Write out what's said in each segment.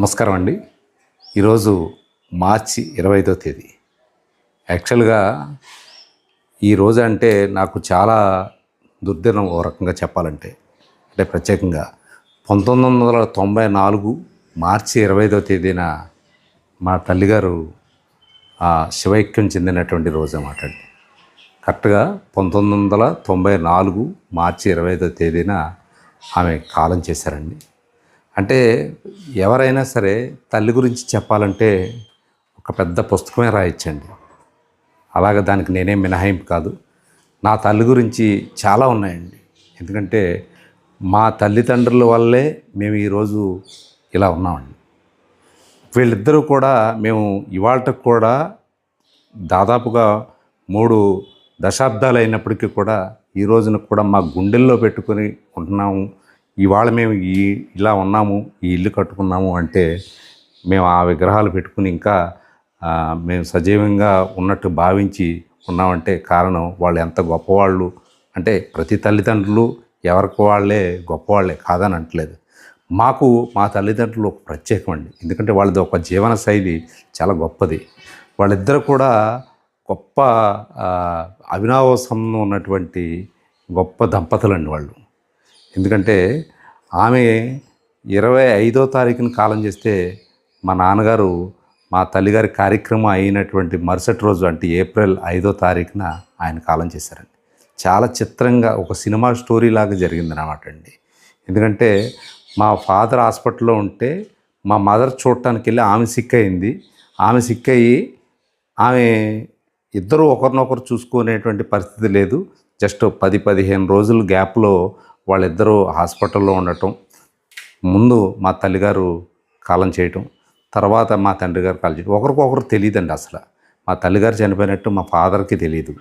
నమస్కారం అండి. ఈరోజు మార్చి ఇరవై ఐదో తేదీ. యాక్చువల్గా ఈ రోజు అంటే నాకు చాలా దుర్దినం ఓ రకంగా చెప్పాలంటే. అంటే ప్రత్యేకంగా పంతొమ్మిది వందల తొంభై నాలుగు మార్చి ఇరవై ఐదో తేదీన మా తల్లిగారు ఆ, శివైక్యం చెందినటువంటి రోజు అన్నమాట అండి. కరెక్ట్గా పంతొమ్మిది వందల తొంభై నాలుగు మార్చి ఇరవై ఐదో తేదీన ఆమె కాలం చేశారండి. అంటే ఎవరైనా సరే తల్లి గురించి చెప్పాలంటే ఒక పెద్ద పుస్తకమే రాయించండి అలాగ దానికి నేనేం మినహాయింపు కాదు. నా తల్లి గురించి చాలా ఉన్నాయండి. ఎందుకంటే మా తల్లిదండ్రుల వల్లే మేము ఈరోజు ఇలా ఉన్నామండి. వీళ్ళిద్దరూ కూడా మేము ఇవాళకు కూడా దాదాపుగా మూడు దశాబ్దాలు అయినప్పటికీ కూడా ఈ రోజున కూడా మా గుండెల్లో పెట్టుకొని ఉంటున్నాము. ఇవాళ మేము ఈ ఇలా ఉన్నాము ఈ ఇల్లు కట్టుకున్నాము అంటే మేము ఆ విగ్రహాలు పెట్టుకుని ఇంకా మేము సజీవంగా ఉన్నట్టు భావించి ఉన్నామంటే కారణం వాళ్ళు ఎంత గొప్పవాళ్ళు అంటే ప్రతి తల్లిదండ్రులు ఎవరికి వాళ్ళే గొప్పవాళ్ళే కాదని అంటలేదు. మాకు మా తల్లిదండ్రులు ఒక ప్రత్యేకం అండి. ఎందుకంటే వాళ్ళది ఒక జీవన శైలి చాలా గొప్పది. వాళ్ళిద్దరు కూడా గొప్ప అవినావ సంబంధం ఉన్నటువంటి గొప్ప దంపతులండి వాళ్ళు. ఎందుకంటే ఆమె ఇరవై ఐదో తారీఖున కాలం చేస్తే మా నాన్నగారు మా తల్లిగారి కార్యక్రమం అయినటువంటి మరుసటి రోజు అంటే ఏప్రిల్ ఐదో తారీఖున ఆయన కాలం చేశారండి. చాలా చిత్రంగా ఒక సినిమా స్టోరీ లాగా జరిగింది అనమాట అండి. ఎందుకంటే మా ఫాదర్ హాస్పిటల్లో ఉంటే మా మదర్ చూడటానికి వెళ్ళి ఆమె సిక్ అయింది. ఆమె సిక్ అయ్యి ఆమె ఇద్దరు ఒకరినొకరు చూసుకునేటువంటి పరిస్థితి లేదు. జస్ట్ పది పదిహేను రోజులు గ్యాప్లో వాళ్ళిద్దరూ హాస్పిటల్లో ఉండటం ముందు మా తల్లిగారు కాలం చేయటం తర్వాత మా తండ్రి గారు కాలం చేయటం. ఒకరికొకరు తెలియదండి అసలు. మా తల్లిగారు చనిపోయినట్టు మా ఫాదర్కి తెలియదు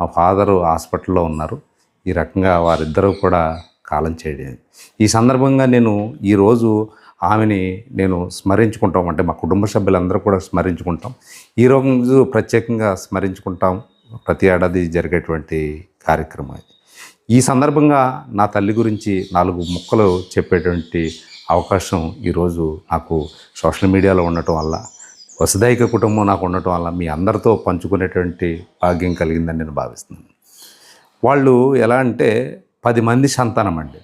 మా ఫాదరు హాస్పిటల్లో ఉన్నారు. ఈ రకంగా వారిద్దరూ కూడా కాలం చేయడం ఈ సందర్భంగా నేను ఈరోజు ఆమెని నేను స్మరించుకుంటాం అంటే మా కుటుంబ సభ్యులందరూ కూడా స్మరించుకుంటాం. ఈ రోజు ప్రత్యేకంగా స్మరించుకుంటాం. ప్రతి ఏడాది జరిగేటువంటి కార్యక్రమం ఈ సందర్భంగా నా తల్లి గురించి నాలుగు ముక్కలు చెప్పేటువంటి అవకాశం ఈరోజు నాకు సోషల్ మీడియాలో ఉండటం వల్ల వసుదైక కుటుంబం నాకు ఉండటం వల్ల మీ అందరితో పంచుకునేటువంటి భాగ్యం కలిగిందని నేను భావిస్తున్నాను. వాళ్ళు ఎలా అంటే పది మంది సంతానం అండి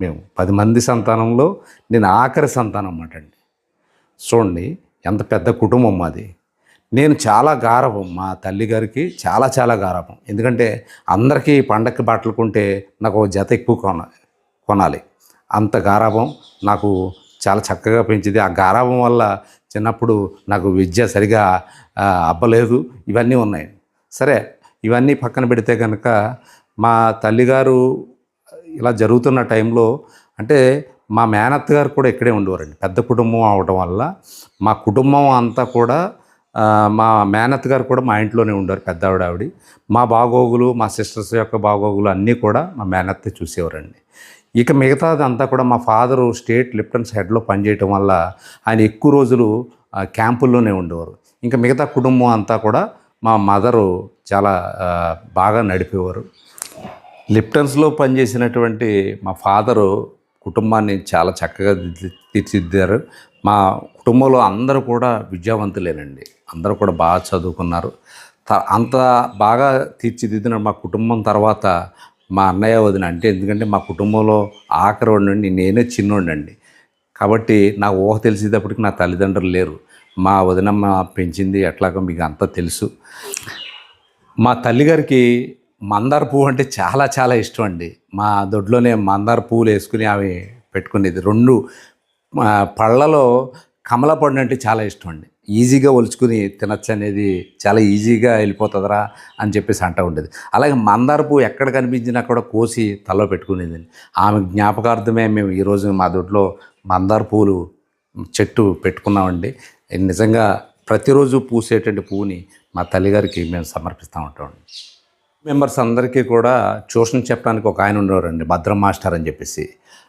మేము. పది మంది సంతానంలో నేను ఆఖరి సంతానం అన్నమాట అండి. చూడండి ఎంత పెద్ద కుటుంబం మాది. నేను చాలా గారవం మా తల్లి గారికి చాలా చాలా గారవం ఎందుకంటే అందరికీ పండక్కి బట్టలు కొంటే నాకు జత ఎక్కువ కొన కొనాలి. అంత గారాభం నాకు చాలా చక్కగా పెంచింది. ఆ గారాభం వల్ల చిన్నప్పుడు నాకు విద్య సరిగా అబ్బలేదు. ఇవన్నీ ఉన్నాయి. సరే ఇవన్నీ పక్కన పెడితే కనుక మా తల్లిగారు ఇలా జరుగుతున్న టైంలో అంటే మా మేనత్త గారు కూడా ఇక్కడే ఉండేవారండి. పెద్ద కుటుంబం అవడం వల్ల మా కుటుంబం అంతా కూడా మా మేనత్ గారు కూడా మా ఇంట్లోనే ఉండేవారు పెద్ద ఆవిడ ఆవిడ మా బాగోగులు మా సిస్టర్స్ యొక్క బాగోగులు అన్నీ కూడా మా మేనత్తే చూసేవారండి. ఇక మిగతాది అంతా కూడా మా ఫాదరు స్టేట్ లిప్టన్స్ హెడ్లో పనిచేయటం వల్ల ఆయన ఎక్కువ రోజులు ఆ, క్యాంపుల్లోనే ఉండేవారు. ఇంకా మిగతా కుటుంబం అంతా కూడా మా మదరు చాలా బాగా నడిపేవారు. లిప్టన్స్లో పనిచేసినటువంటి మా ఫాదరు కుటుంబాన్ని చాలా చక్కగా తీర్చిదిద్దారు. మా కుటుంబంలో అందరూ కూడా విద్యావంతులేనండి. అందరూ కూడా బాగా చదువుకున్నారు. త- అంత బాగా తీర్చిదిద్దిన మా కుటుంబం తర్వాత మా అన్నయ్య వదిన అంటే ఎందుకంటే మా కుటుంబంలో ఆఖరి నేనే చిన్నోండండి కాబట్టి నాకు ఊహ తెలిసేటప్పటికి నా తల్లిదండ్రులు లేరు. మా వదినమ్మ పెంచింది ఎట్లాగో మీకు అంతా తెలుసు. మా తల్లిగారికి మందార పువ్వు అంటే చాలా చాలా ఇష్టం అండి. మా దొడ్లోనే మందార పువ్వులు వేసుకుని అవి పెట్టుకునేది. రెండు పళ్ళలో కమల పండు అంటే చాలా ఇష్టం అండి. ఈజీగా ఒలుచుకుని తినచ్చు అనేది చాలా ఈజీగా వెళ్ళిపోతుందిరా అని చెప్పేసి అంటూ ఉండేది. అలాగే మందార పువ్వు ఎక్కడ కనిపించినా కూడా కోసి తలలో పెట్టుకునేది. ఆమె జ్ఞాపకార్థమే మేము ఈరోజు మా దొడ్లో మందార పువ్వులు చెట్టు పెట్టుకున్నామండి. నిజంగా ప్రతిరోజు పూసేటువంటి పువ్వుని మా తల్లిగారికి మేము సమర్పిస్తూ ఉంటామండి మెంబర్స్ అందరికీ కూడా ట్యూషన్ చెప్పడానికి ఒక ఆయన ఉండేవారండి భద్రం మాస్టర్ అని చెప్పేసి.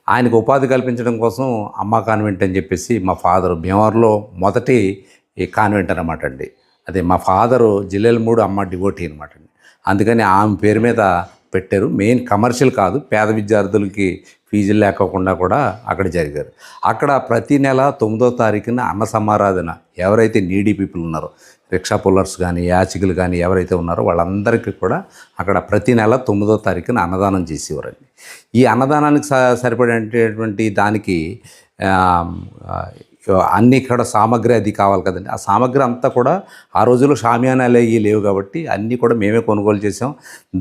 ఆయనకు ఉపాధి కల్పించడం కోసం అమ్మ కాన్వెంట్ అని చెప్పేసి మా ఫాదర్ భీమవరంలో మొదటి ఈ కాన్వెంట్ అనమాట అండి. అదే మా ఫాదరు జిల్లెల మూడు అమ్మ డివోటీ అనమాట అండి. అందుకని ఆమె పేరు మీద పెట్టారు. మెయిన్ కమర్షియల్ కాదు పేద విద్యార్థులకి ఫీజులు లేకోకుండా కూడా అక్కడ జరిగారు. అక్కడ ప్రతి నెల తొమ్మిదో తారీఖున అన్న సమారాధన. ఎవరైతే నీడీ పీపుల్ ఉన్నారో రిక్షా పుల్లర్స్ కానీ యాచికలు కానీ ఎవరైతే ఉన్నారో వాళ్ళందరికీ కూడా అక్కడ ప్రతి నెల తొమ్మిదో తారీఖున అన్నదానం చేసేవారండి. ఈ అన్నదానానికి స సరిపడేటటువంటి దానికి అన్ని ఇక్కడ సామాగ్రి అది కావాలి కదండి. ఆ సామాగ్రి అంతా కూడా ఆ రోజుల్లో షామియానాలు అవి లేవు కాబట్టి అన్నీ కూడా మేమే కొనుగోలు చేసాం.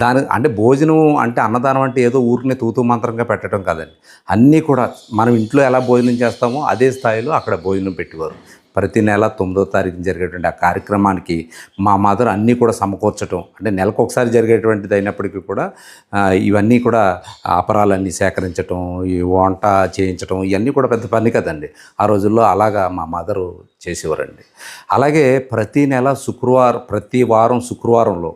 దాని అంటే భోజనం అంటే అన్నదానం అంటే ఏదో ఊరిని తూతూ మంత్రంగా పెట్టడం కాదండి. అన్నీ కూడా మనం ఇంట్లో ఎలా భోజనం చేస్తామో అదే స్థాయిలో అక్కడ భోజనం పెట్టేవారు ప్రతి నెల తొమ్మిదో తారీఖు జరిగేటువంటి ఆ కార్యక్రమానికి మా మదర్ అన్నీ కూడా సమకూర్చడం అంటే నెలకు ఒకసారి జరిగేటువంటిది అయినప్పటికీ కూడా ఇవన్నీ కూడా అపరాలన్నీ సేకరించడం ఈ వంట చేయించడం ఇవన్నీ కూడా పెద్ద పని కదండి. ఆ రోజుల్లో అలాగా మా మదరు చేసేవారండి. అలాగే ప్రతి నెల శుక్రవారం ప్రతి వారం శుక్రవారంలో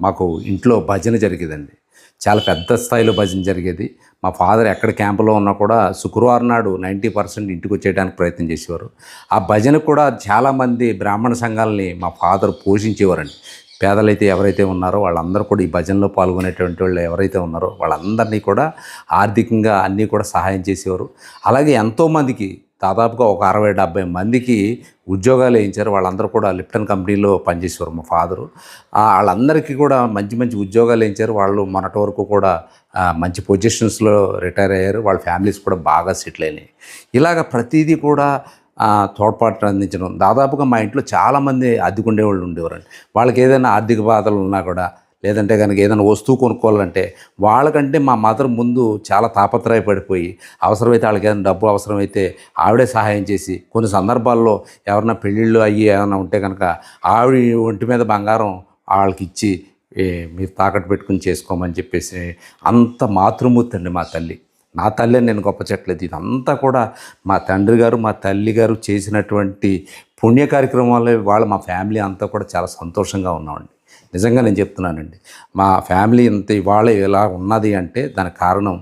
మాకు ఇంట్లో భజన జరిగేదండి. చాలా పెద్ద స్థాయిలో భజన జరిగేది. మా ఫాదర్ ఎక్కడ క్యాంపులో ఉన్నా కూడా శుక్రవారం నాడు నైంటీ పర్సెంట్ ఇంటికి వచ్చేయడానికి ప్రయత్నం చేసేవారు. ఆ భజన కూడా చాలామంది బ్రాహ్మణ సంఘాలని మా ఫాదర్ పోషించేవారండి. పేదలైతే ఎవరైతే ఉన్నారో వాళ్ళందరూ కూడా ఈ భజనలో పాల్గొనేటువంటి వాళ్ళు ఎవరైతే ఉన్నారో వాళ్ళందరినీ కూడా ఆర్థికంగా అన్నీ కూడా సహాయం చేసేవారు. అలాగే ఎంతోమందికి దాదాపుగా ఒక అరవై డెబ్బై మందికి ఉద్యోగాలు వేయించారు. వాళ్ళందరూ కూడా లిప్టన్ కంపెనీలో పనిచేసేవారు మా ఫాదరు. వాళ్ళందరికీ కూడా మంచి మంచి ఉద్యోగాలు వేయించారు. వాళ్ళు మొన్నటి వరకు కూడా మంచి పొజిషన్స్లో రిటైర్ అయ్యారు. వాళ్ళ ఫ్యామిలీస్ కూడా బాగా సెటిల్ అయినాయి. ఇలాగ ప్రతిదీ కూడా తోడ్పాటు అందించడం. దాదాపుగా మా ఇంట్లో చాలామంది అద్దెకుండేవాళ్ళు ఉండేవారండి. వాళ్ళకి ఏదైనా ఆర్థిక బాధలు ఉన్నా కూడా లేదంటే కనుక ఏదైనా వస్తువు కొనుక్కోవాలంటే వాళ్ళకంటే మా మదర్ ముందు చాలా తాపత్రయపడిపోయి అవసరమైతే వాళ్ళకి ఏదైనా డబ్బు అవసరమైతే ఆవిడే సహాయం చేసి కొన్ని సందర్భాల్లో ఎవరైనా పెళ్ళిళ్ళు అయ్యి ఏమైనా ఉంటే కనుక ఆవిడ ఒంటి మీద బంగారం వాళ్ళకి ఇచ్చి మీరు తాకట్టు పెట్టుకుని చేసుకోమని చెప్పేసి అంత మాతృమూర్తి అండి మా తల్లి. నా తల్లి నేను గొప్ప చెట్లేదు ఇదంతా కూడా మా తండ్రి గారు మా తల్లి గారు చేసినటువంటి పుణ్య కార్యక్రమాలు వాళ్ళ మా ఫ్యామిలీ అంతా కూడా చాలా సంతోషంగా ఉన్నామండి. నిజంగా నేను చెప్తున్నానండి. మా ఫ్యామిలీ ఇంత ఇవాళ ఇలా ఉన్నది అంటే దానికి కారణం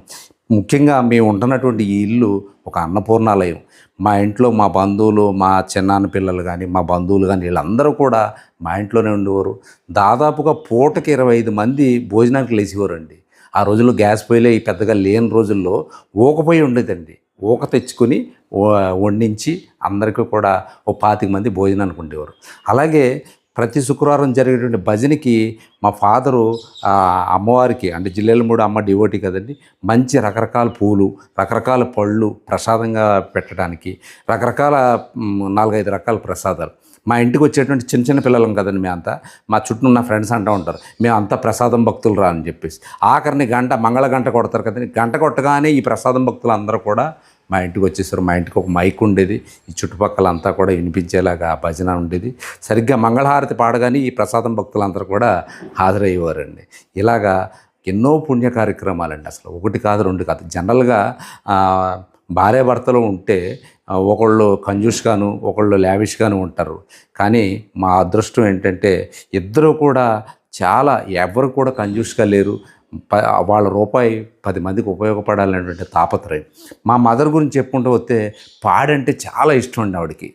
ముఖ్యంగా మేము ఉంటున్నటువంటి ఈ ఇల్లు ఒక అన్నపూర్ణాలయం. మా ఇంట్లో మా బంధువులు మా చిన్నాన్న పిల్లలు కానీ మా బంధువులు కానీ వీళ్ళందరూ కూడా మా ఇంట్లోనే ఉండేవారు. దాదాపుగా పూటకి ఇరవై ఐదు మంది భోజనానికి లేచేవారండి. ఆ రోజుల్లో గ్యాస్ పొయ్యిలే పెద్దగా లేని రోజుల్లో ఊక పొయ్యి ఉండేదండి. ఊక తెచ్చుకొని వండించి అందరికీ కూడా ఓ పాతిక మంది భోజనానికి ఉండేవారు. అలాగే ప్రతి శుక్రవారం జరిగేటువంటి భజనకి మా ఫాదరు అమ్మవారికి అంటే జిల్లేల మూడు అమ్మ డివోటి కదండి మంచి రకరకాల పూలు రకరకాల పళ్ళు ప్రసాదంగా పెట్టడానికి రకరకాల నాలుగైదు రకాల ప్రసాదాలు. మా ఇంటికి వచ్చేటువంటి చిన్న చిన్న పిల్లలం కదండి మేమంతా మా చుట్టూ ఉన్న ఫ్రెండ్స్ అంటూ ఉంటారు మేమంతా ప్రసాదం భక్తులు రా అని చెప్పేసి. ఆఖరిని గంట మంగళ గంట కొడతారు కదండి గంట కొట్టగానే ఈ ప్రసాదం భక్తులు అందరూ కూడా మా ఇంటికి వచ్చేసారు. మా ఇంటికి ఒక మైక్ ఉండేది. ఈ చుట్టుపక్కల అంతా కూడా వినిపించేలాగా ఆ భజన ఉండేది. సరిగ్గా మంగళహారతి పాడగానే ఈ ప్రసాదం భక్తులందరూ కూడా హాజరయ్యేవారండి. ఇలాగా ఎన్నో పుణ్య కార్యక్రమాలండి అసలు. ఒకటి కాదు రెండు కాదు. జనరల్గా భార్యాభర్తలు ఉంటే ఒకళ్ళు కంజూస్గాను ఒకళ్ళు లావిష్గాను ఉంటారు. కానీ మా అదృష్టం ఏంటంటే ఇద్దరు కూడా చాలా ఎవరు కూడా కంజూస్గా లేరు. వాళ్ళ రూపాయి పది మందికి ఉపయోగపడాలనేటువంటి తాపత్రయం. మా మదర్ గురించి చెప్పుకుంటూ వస్తే పాడంటే చాలా ఇష్టం అండి ఆవిడకి.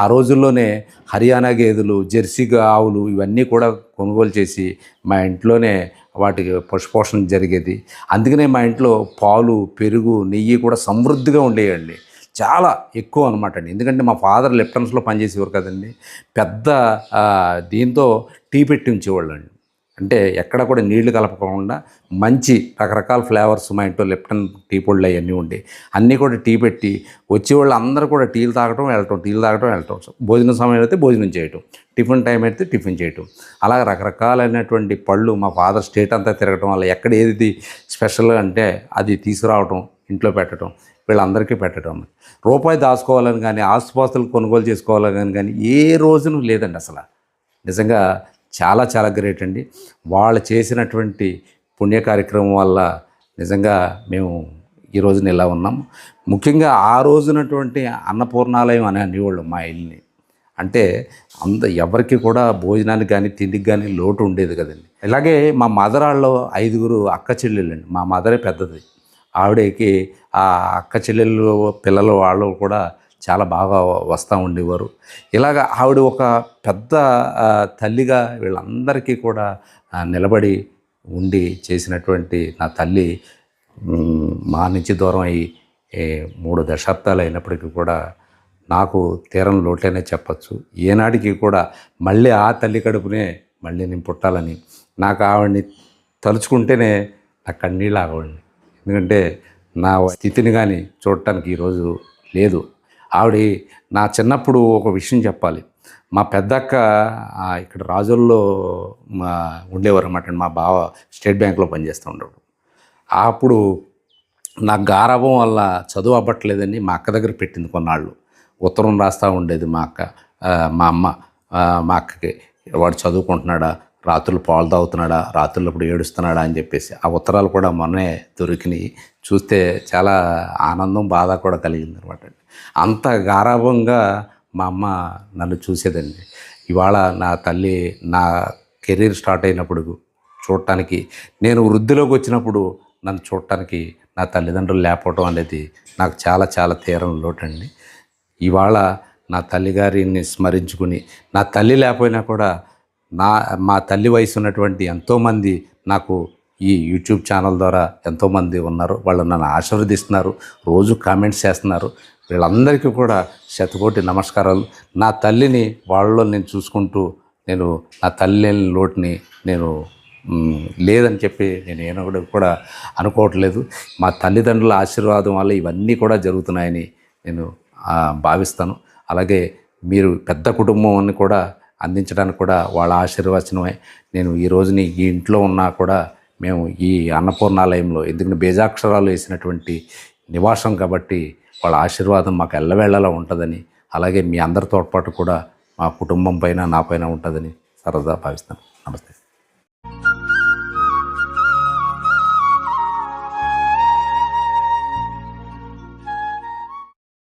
ఆ రోజుల్లోనే హర్యానా గేదెలు జెర్సీ ఆవులు ఇవన్నీ కూడా కొనుగోలు చేసి మా ఇంట్లోనే వాటికి పశుపోషణ జరిగేది. అందుకనే మా ఇంట్లో పాలు పెరుగు నెయ్యి కూడా సమృద్ధిగా ఉండేయండి. చాలా ఎక్కువ అనమాట అండి. ఎందుకంటే మా ఫాదర్ లెఫ్టనెన్స్లో పనిచేసేవారు కదండి. పెద్ద దీంతో టీ పెట్టి ఉంచేవాళ్ళు అండి అంటే ఎక్కడ కూడా నీళ్ళు కలపకుండా మంచి రకరకాల ఫ్లేవర్స్ మా ఇంట్లో లెప్టన్ టీ పొడులు అవన్నీ ఉండే. అన్నీ కూడా టీ పెట్టి వచ్చేవాళ్ళు అందరూ కూడా టీలు తాగటం వెళ్ళటం టీలు తాగటం వెళ్ళటం. భోజనం సమయం అయితే భోజనం చేయటం. టిఫిన్ టైం అయితే టిఫిన్ చేయటం. అలా రకరకాలైనటువంటి పళ్ళు మా ఫాదర్ స్టేట్ అంతా తిరగటం వల్ల ఎక్కడ ఏది స్పెషల్ అంటే అది తీసుకురావటం ఇంట్లో పెట్టడం వీళ్ళందరికీ పెట్టడం రూపాయి దాచుకోవాలని కానీ ఆస్తుపాస్తులు కొనుగోలు చేసుకోవాలని కానీ కానీ ఏ రోజును లేదండి అసలు. నిజంగా చాలా చాలా గ్రేట్ అండి. వాళ్ళు చేసినటువంటి పుణ్య కార్యక్రమం వల్ల నిజంగా మేము ఈ రోజున ఇలా ఉన్నాం. ముఖ్యంగా ఆ రోజునటువంటి అన్నపూర్ణాలయం అని అనేవాళ్ళు మా ఇల్లుని. అంటే అంత ఎవరికి కూడా భోజనానికి కానీ తిండికి కానీ లోటు ఉండేది కదండి. ఇలాగే మా మదర్ వాళ్ళు ఐదుగురు అక్క చెల్లెళ్ళండి మా మదరే పెద్దది. ఆవిడకి ఆ అక్క చెల్లెళ్ళు పిల్లలు వాళ్ళు కూడా చాలా బాగా వస్తూ ఉండేవారు. ఇలాగ ఆవిడ ఒక పెద్ద తల్లిగా వీళ్ళందరికీ కూడా నిలబడి ఉండి చేసినటువంటి నా తల్లి మా నుంచి దూరం అయ్యి ఏ, మూడు దశాబ్దాలు అయినప్పటికీ కూడా నాకు తీరం లోటేనే చెప్పచ్చు. ఏనాటికి కూడా మళ్ళీ ఆ తల్లి కడుపునే మళ్ళీ నేను పుట్టాలని. నాకు ఆవిడని తలుచుకుంటేనే నా కన్నీళ్ళు ఆగవండి. ఎందుకంటే నా స్థితిని కానీ చూడటానికి ఈరోజు లేదు. ఆవిడ నా చిన్నప్పుడు ఒక విషయం చెప్పాలి. మా పెద్దక్క ఇక్కడ రాజుల్లో మా ఉండేవారు అన్నమాట మా బావ స్టేట్ బ్యాంక్లో పనిచేస్తూ ఉండేవాడు. అప్పుడు నాకు గారాభం వల్ల చదువు అవ్వట్లేదని మా అక్క దగ్గర పెట్టింది కొన్నాళ్ళు. ఉత్తరం రాస్తూ ఉండేది మా అక్క మా అమ్మ. మా అక్కకి వాడు చదువుకుంటున్నాడా? రాత్రులు పాలు తాగుతున్నాడా? రాత్రులు ఇప్పుడు ఏడుస్తున్నాడా? అని చెప్పేసి ఆ ఉత్తరాలు కూడా మొన్నే దొరికినాయి. చూస్తే చాలా ఆనందం బాధ కూడా కలిగింది అనమాట అంత గారాభంగా మా అమ్మ నన్ను చూసేదండి. ఇవాళ నా తల్లి నా కెరీర్ స్టార్ట్ అయినప్పుడు చూడటానికి నేను వృద్ధిలోకి వచ్చినప్పుడు నన్ను చూడటానికి నా తల్లిదండ్రులు లేకపోవడం అనేది నాకు చాలా చాలా తీరం లోటండి. ఇవాళ నా తల్లిగారిని స్మరించుకుని నా తల్లి లేకపోయినా కూడా నా మా తల్లి వయసు ఉన్నటువంటి ఎంతోమంది నాకు ఈ యూట్యూబ్ ఛానల్ ద్వారా ఎంతోమంది ఉన్నారు. వాళ్ళు నన్ను ఆశీర్వదిస్తున్నారు. రోజు కామెంట్స్ చేస్తున్నారు. వీళ్ళందరికీ కూడా శతకోటి నమస్కారాలు. నా తల్లిని వాళ్ళలో నేను చూసుకుంటూ నేను నా తల్లి లోటుని నేను లేదని చెప్పి నేను ఏనాడు కూడా అనుకోవట్లేదు. మా తల్లిదండ్రుల ఆశీర్వాదం వల్ల ఇవన్నీ కూడా జరుగుతున్నాయని నేను భావిస్తాను. అలాగే మీరు పెద్ద కుటుంబాన్ని కూడా అందించడానికి కూడా వాళ్ళ ఆశీర్వచనమే. నేను ఈ రోజుని ఈ ఇంట్లో ఉన్నా కూడా మేము ఈ అన్నపూర్ణాలయంలో ఎందుకంటే బేజాక్షరాలు వేసినటువంటి నివాసం కాబట్టి వాళ్ళ ఆశీర్వాదం మాకు ఎల్లవేళలా ఉంటుందని అలాగే మీ అందరి తోడ్పాటు కూడా మా కుటుంబం పైన నా పైన ఉంటుందని సరదా భావిస్తాను నమస్తే.